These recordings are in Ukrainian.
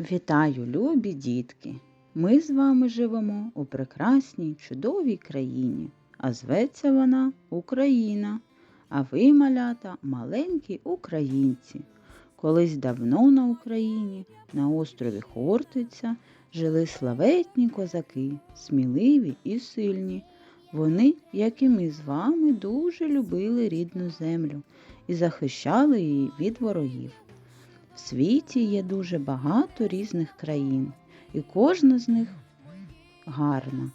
Вітаю, любі дітки! Ми з вами живемо у прекрасній, чудовій країні, а зветься вона Україна. А ви, малята, маленькі українці. Колись давно на Україні, на острові Хортиця, жили славетні козаки, сміливі і сильні. Вони, як і ми з вами, дуже любили рідну землю і захищали її від ворогів. В світі є дуже багато різних країн, і кожна з них гарна.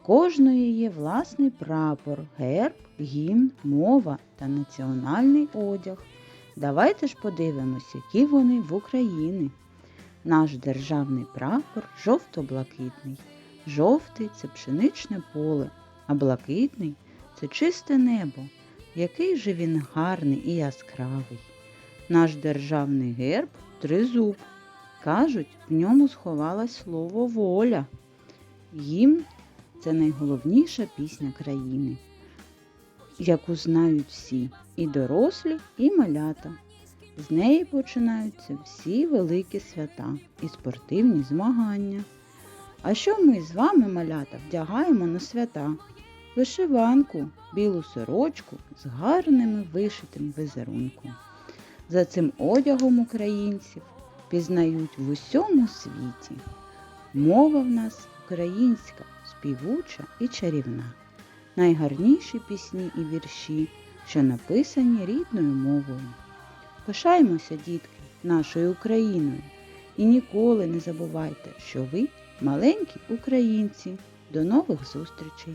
В кожної є власний прапор, герб, гімн, мова та національний одяг. Давайте ж подивимось, які вони в Україні. Наш державний прапор жовто-блакитний. Жовтий це пшеничне поле, а блакитний це чисте небо. Який же він гарний і яскравий. Наш державний герб тризуб. Кажуть, в ньому сховалось слово воля. Гімн це найголовніша пісня країни, яку знають всі, і дорослі, і малята. З неї починаються всі великі свята і спортивні змагання. А що ми з вами, малята, вдягаємо на свята? Вишиванку, білу сорочку з гарними вишитим візерунком. За цим одягом українців пізнають в усьому світі. Мова в нас українська, співуча і чарівна. Найгарніші пісні і вірші, що написані рідною мовою. Пишаємося, дітки, нашою Україною і ніколи не забувайте, що ви маленькі українці. До нових зустрічей!